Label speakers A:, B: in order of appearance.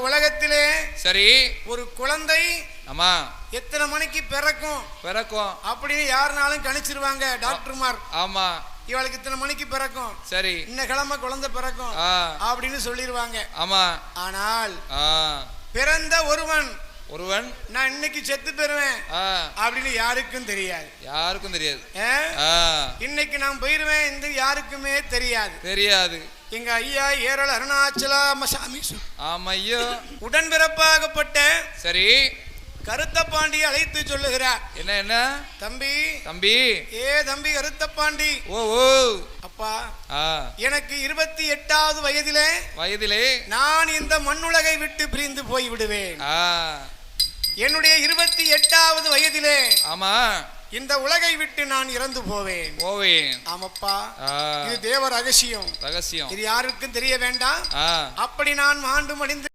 A: உலகத்திலே
B: சரி.
A: ஒரு குழந்தை
B: ஆமா.
A: எத்தனை மணிக்கு பிறக்கும்?
B: பிறக்கும்.
A: அப்படின்னு யாருனாலும் கணிச்சிருவாங்க டாக்டர்மார்.
B: ஆமா.
A: இவளுக்கு இத்தனை மணிக்கு பிறக்கும்?
B: சரி.
A: இன்ன கிழமை குழந்தை பிறக்கும். அப்படின்னு சொல்லிடுவாங்க
B: ஆமா.
A: ஆனால் பிறந்த ஒருவன்
B: ஒருவன்
A: நான் இன்னைக்கு செத்து பெறுவேன் அப்படின்னு யாருக்கும் தெரியாது.
B: யாருக்கும் தெரியாது.
A: இன்னைக்கு நான் போயிருவேன் இந்த யாருக்குமே தெரியாது.
B: தெரியாது.
A: எங்க ஐயா ஏரல் அருணாச்சலா சாமி சொ-
B: ஆமையோ.
A: உடன்பிறப்பாகப்பட்ட
B: சரி.
A: கருத்த பாண்டி அழைத்து சொல்லுகிறார்.
B: என்ன என்ன?
A: தம்பி.
B: தம்பி.
A: ஏ தம்பி கருத்த பாண்டி
B: ஓ ஓ.
A: அப்பா
B: ஆ.
A: எனக்கு இருபத்தி எட்டாவது வயதிலே
B: வயதிலே
A: நான் இந்த மண்ணுலகை விட்டு பிரிந்து போய் விடுவேன்
B: ஆ.
A: என்னுடைய இருபத்தி எட்டாவது வயதிலே
B: ஆமா.
A: இந்த உலகை விட்டு நான் இறந்து போவேன்.
B: போவேன்.
A: ஆமப்பா. இது தேவ ரகசியம்.
B: ரகசியம்.
A: இது யாருக்கும் தெரிய வேண்டாம். அப்படி நான் மாண்டு மடிந்து